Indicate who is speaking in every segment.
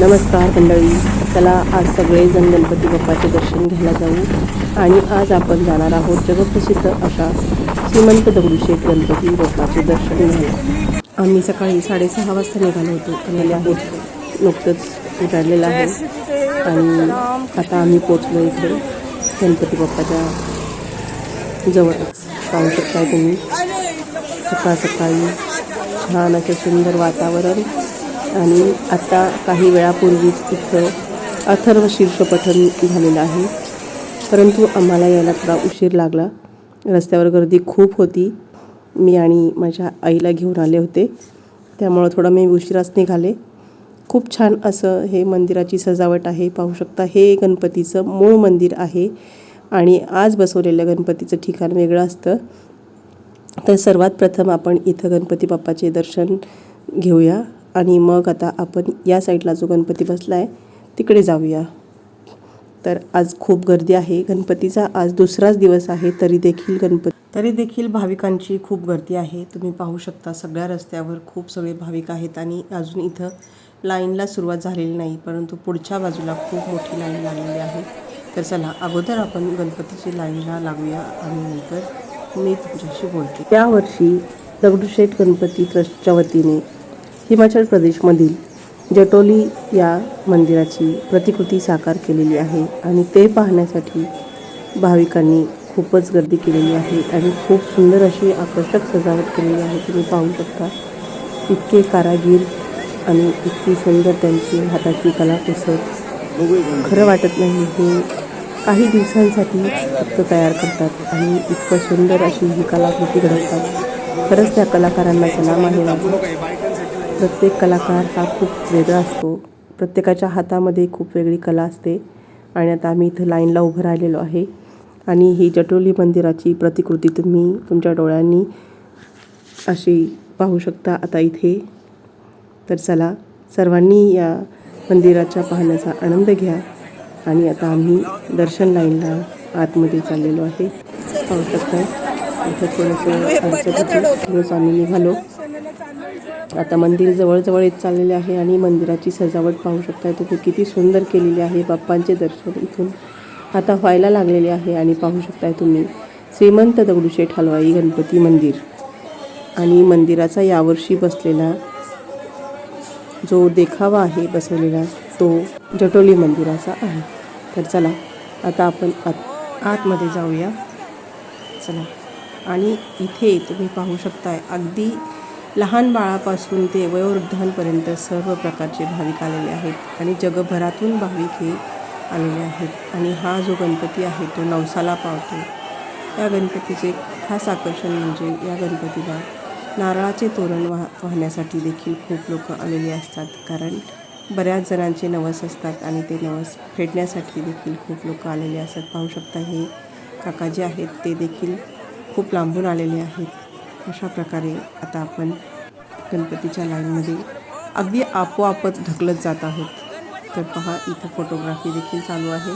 Speaker 1: नमस्कार मंडळी. चला आज सगळेजण गणपती बाप्पाचे दर्शन घ्यायला जाऊ. आणि आज आपण जाणार आहोत जगप्रसिद्ध अशा श्रीमंत दगडूशेठ गणपती बाप्पाचे दर्शन घ्यायला. आम्ही सकाळी साडेसहा वाजता निघालो होतो. आणि आहोत नुकतंच उतरलेलं आहे. आणि आता आम्ही पोचलो इथे गणपती बाप्पाच्या जवळच. पाहू शकता तुम्ही. सकाळ सकाळी छान असं सुंदर वातावरण. आणि आत्ता काही वेळापूर्वीच इथं अथर्व शीर्षपठण झालेलं आहे. परंतु आम्हाला यायला थोडा उशीर लागला. रस्त्यावर गर्दी खूप होती. मी आणि माझ्या आईला घेऊन आले होते. त्यामुळं थोडं मी उशिराच निघाले. खूप छान असं हे मंदिराची सजावट आहे. पाहू शकता हे गणपतीचं मूळ मंदिर आहे. आणि आज बसवलेलं गणपतीचं ठिकाण वेगळं असतं. तर सर्वात प्रथम आपण इथं गणपती बाप्पाचे दर्शन घेऊया. आणि मग आता आपण या साईडला जो गणपती बसला आहे तिकडे जाऊया. तर आज खूप गर्दी आहे. गणपतीचा आज दुसराच दिवस आहे तरी देखील गणपती तरी देखील भाविकांची खूप गर्दी आहे. तुम्ही पाहू शकता सगळ्या रस्त्यावर खूप सगळे भाविक आहेत आणि अजून इथं लाईनला सुरुवात झालेली नाही परंतु पुढच्या बाजूला खूप मोठी लाईन लागलेली आहे. तर चला अगोदर आपण गणपतीची लाईनला लागूया आणि नंतर मी तुमच्याशी बोलते. यावर्षी दगडूशेठ गणपती ट्रस्टच्या वतीने हिमाचल प्रदेशमधील जटोली या मंदिराची प्रतिकृती साकार केलेली आहे आणि ते पाहण्यासाठी भाविकांनी खूपच गर्दी केलेली आहे आणि खूप सुंदर अशी आकर्षक सजावट केलेली आहे. तुम्ही पाहू शकता. इतके कारागीर आणि इतकी सुंदर त्यांची हाताची कलाकुसर. खरं वाटत नाही हे काही दिवसांसाठी फक्त तयार करतात आणि इतकं सुंदर अशी ही कलाकृती घडवतात. खरंच त्या कलाकारांना सलाम आहे. माझा प्रत्येक कलाकार हा खूप वेगळा असतो. प्रत्येकाच्या हातामध्ये खूप वेगळी कला असते. आणि आता आम्ही इथं लाईनला उभं राहिलेलो आहे. आणि ही जटोली मंदिराची प्रतिकृती तुम्ही तुमच्या डोळ्यांनी अशी पाहू शकता आता इथे. तर चला सर्वांनी या मंदिराच्या पाहण्याचा आनंद घ्या. आणि आता आम्ही दर्शन लाईनला आतमध्ये चाललेलो आहे. पाहू शकता इथं थोडंसं थोडंसं आम्ही निघालो आता मंदिर जवळजवळ येत चाललेले आहे आणि मंदिराची सजावट पाहू शकता तुम्ही किती सुंदर केलेली आहे. बाप्पांचे दर्शन इथून आता व्हायला लागलेले आहे आणि पाहू शकताय तुम्ही श्रीमंत दगडूशेठ हलवाई गणपती मंदिर. आणि मंदिराचा यावर्षी बसलेला जो देखावा आहे बसवलेला तो जटोली मंदिराचा आहे. तर चला आता आपण आत आतमध्ये जाऊया. चला. आणि इथे तुम्ही पाहू शकताय अगदी लहान बाळापासून ते वयोवृद्धांपर्यंत सर्व प्रकारचे भाविक आलेले आहेत आणि जगभरातून भाविक हे आलेले आहेत. आणि हा जो गणपती आहे तो नवसाला पावतो. या गणपतीचे खास आकर्षण म्हणजे या गणपतीला नारळाचे तोरण वाह वाहण्यासाठी देखील खूप लोक आलेले असतात. कारण बऱ्याच जणांचे नवस असतात आणि ते नवस फेडण्यासाठी देखील खूप लोक आलेले असतात. पाहू शकता हे काका जे आहेत. ते देखील खूप लांबून आलेले आहेत. अशा प्रकारे आता आपण गणपतीच्या लाईनमध्ये अगदी आपोआपच ढकलत जात आहोत. तर पहा इथं फोटोग्राफी देखील चालू आहे.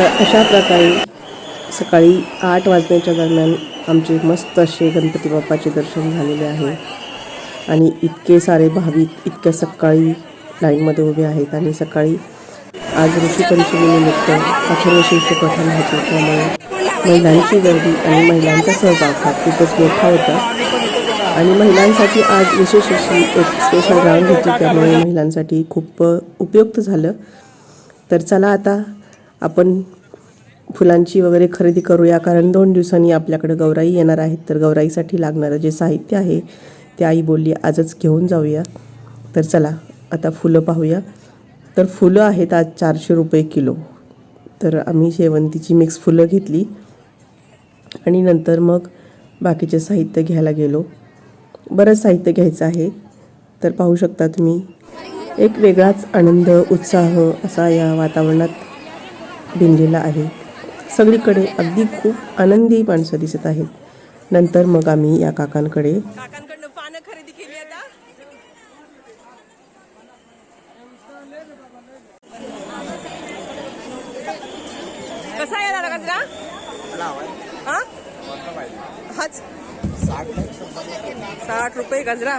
Speaker 1: तर अशा प्रकारे सकाळी आठ वाजण्याच्या दरम्यान आमचे मस्त असे गणपती बाप्पाचे दर्शन झालेले आहे. आणि इतके सारे भाविक इतक्या सकाळी लाईनमध्ये उभे आहेत आणि सकाळी आज ऋषीपंचमीनिमित्त अथर्वशीर्ष पठण होते त्यामुळे महिलांची गर्दी आणि महिलांचा सहभाग हा खूपच मोठा होता. आणि महिलांसाठी आज विशेष अशी एक स्पेशल राऊंड होती. त्यामुळे महिलांसाठी खूप उपयुक्त झालं. तर चला आता आपण फुलांची वगैरे खरेदी करूया कारण दोन दिवसांनी आपल्याकडे गौराई येणार आहेत तर गौराईसाठी लागणारं जे साहित्य आहे ते आई बोलली आजच घेऊन जाऊया. तर चला आता फुलं पाहूया. तर फुलं आहेत आज चारशे रुपये किलो. तर आम्ही शेवंतीची मिक्स फुलं घेतली. आणि नंतर मग बाकीचे साहित्य घ्यायला गेलो. बरंच साहित्य घ्यायचं आहे. तर पाहू शकता तुम्ही एक वेगळाच आनंद उत्साह असा या वातावरणात भिनलेला आहे. सगळीकडे अगदी खूप आनंदी माणसं दिसत आहेत. नंतर मग आम्ही या काकांकडे
Speaker 2: कसा आहे दादा गजरा? हाच. साठ रुपये गजरा.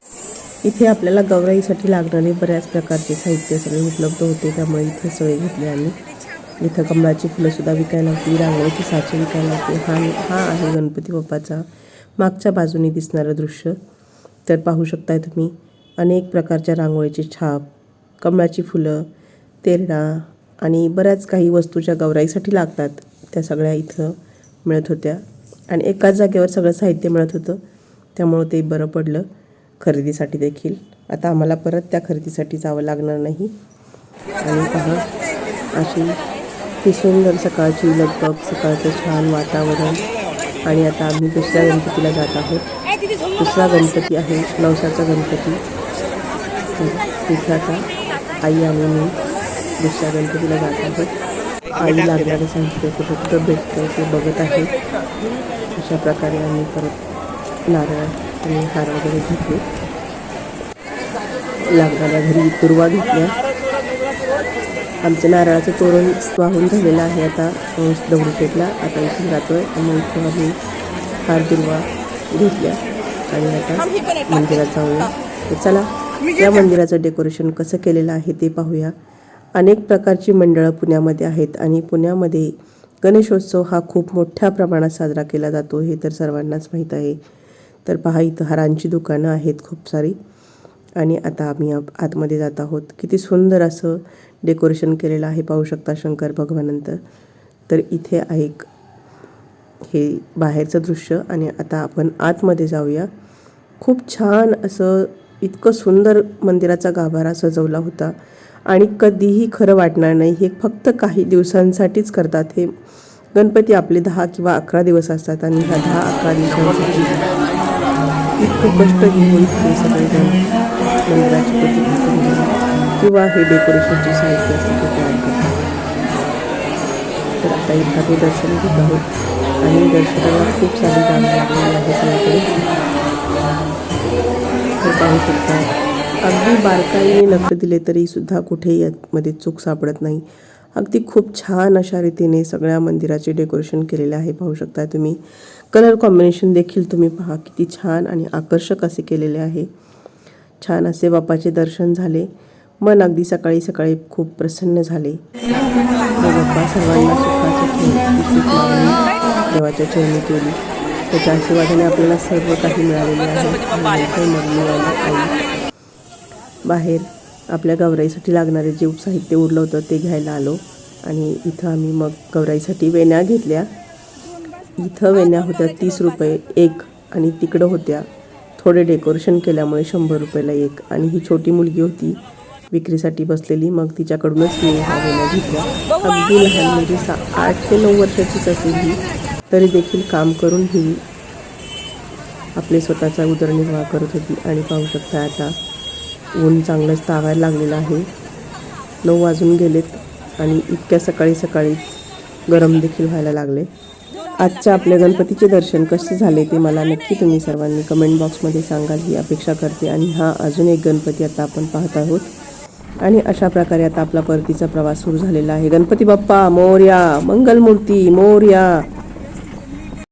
Speaker 1: इथे आपल्याला गौराईसाठी लागणारे बऱ्याच प्रकारचे साहित्य सगळे उपलब्ध होते. त्यामुळे इथे सगळे घेतले आम्ही. इथं कमळाची फुलंसुद्धा विकायला होती रांगोळीची साचे विकायला होते हा हा आहे गणपती बाप्पाचा मागच्या बाजूने दिसणारं दृश्य. तर पाहू शकताय तुम्ही अनेक प्रकारच्या रांगोळीची छाप कमळाची फुलं तेरडा आणि बऱ्याच काही वस्तू ज्या गौराईसाठी लागतात त्या सगळ्या इथं मिळत होत्या. आणि एकाच जागेवर सगळं साहित्य मिळत होतं. त्यामुळं ते बरं पडलं. खरेदीसाठी देखील. आता आम्हाला परत त्या खरेदीसाठी जावं लागणार नाही. आणि पहा अशी ही सुंदर सकाळची लगबग सकाळचं छान वातावरण. आणि आता आम्ही दुसऱ्या गणपतीला जात आहोत. दुसरा गणपती आहे नवसाचा गणपती. तिथे आता आई आणि मी दुसऱ्या गणपतीला जात आहोत. आई लागणारं साहित्य कुठं कुठं भेटतं ते बघत आहे. अशा प्रकारे आम्ही परत नारळ आणि हार वगैरे घेतले. लागणाऱ्या घरी दुर्वा घेतल्या. आमचं नारळाचं तोरण वाहून झालेलं आहे आता अं, दगडूशेठला आता इथून जातोय. आणि इथून आम्ही हार दुर्वा घेतल्या. आणि आता मंदिरात जाऊया. तर चला या मंदिराचं डेकोरेशन कसं केलेलं आहे ते पाहूया. अनेक प्रकारची मंडळं पुण्यामध्ये आहेत आणि पुण्यामध्ये गणेशोत्सव हा खूप मोठ्या प्रमाणात साजरा केला जातो हे तर सर्वांनाच माहीत आहे. तर पहा इथं हारांची दुकानं आहेत खूप सारी. आणि आता आम्ही आतमध्ये जात आहोत. किती सुंदर असं डेकोरेशन केलेलं आहे पाहू शकता शंकर भगवानंतर. तर इथे आहे हे बाहेरचं दृश्य आणि आता आपण आतमध्ये जाऊया. खूप छान असं इतकं सुंदर मंदिराचा गाभारा सजवला होता. आणि कधीही खरं वाटणार नाही हे फक्त काही दिवसांसाठीच करतात हे. गणपती आपले दहा किंवा अकरा दिवस असतात आणि ह्या दहा अकरा दिवसांसाठी इतकं कष्ट घेऊन हे सगळेजण मंदिराची प्रतिकृती घेऊन किंवा हे डेकोरेशनचे साहित्य असतं ते तयार करतात. तर आता इथं आम्ही दर्शन घेत आहोत आणि दर्शनाला खूप सारी गाणी लागलेली आहे सगळीकडे. तर पाहू शकता अगदी बारकाईने लक्ष दिले तरी सुद्धा कुठेही यामध्ये चूक सापडत नाही. अगदी खूप छान अशा रीतीने सगळ्या मंदिराचे डेकोरेशन केलेले आहे. पाहू शकता तुम्ही. कलर कॉम्बिनेशन देखील तुम्ही पहा किती छान आणि आकर्षक असे केलेले आहे. छान असे बाप्पाचे दर्शन झाले. मन अगदी सकाळी सकाळी खूप प्रसन्न झाले. बाप्पा सर्वांना देवाच्या चरणी केली. त्याच्या आशीर्वादाने आपल्याला सर्व काही मिळालेले आहे. मग बाहेर आपल्या गौराईसाठी लागणारे जे साहित्य उरलं होतं ते घ्यायला आलो. आणि इथं आम्ही मग गौराईसाठी वेण्या घेतल्या. इथं वेण्या होत्या तीस रुपये एक आणि तिकडं होत्या. थोडे डेकोरेशन केल्यामुळे शंभर रुपयाला एक. आणि ही छोटी मुलगी होती. विक्रीसाठी बसलेली. मग तिच्याकडूनच मी हा वेण्या घेतल्या. अगदी लहान म्हणजे सा आठ ते नऊ वर्षाचीच असेल ही. तरी देखील काम करून ही आपले स्वतःचा उदरनिर्वाह करत होती. आणि पाहू शकता आता ऊन चांगलंच तावायला लागलेलं आहे. नऊ वाजून गेलेत आणि इतक्या सकाळी सकाळीच गरम देखील व्हायला लागले. आजच्या आपल्या गणपतीचे दर्शन कसे झाले ते मला नक्की तुम्ही सर्वांनी कमेंट बॉक्समध्ये सांगाल. ही अपेक्षा करते आणि हा अजून एक गणपती आता आपण पाहत आहोत. आणि अशा प्रकारे आता आपला परतीचा प्रवास सुरू झालेला आहे. गणपती बाप्पा मोर्या मंगलमूर्ती मोर्या.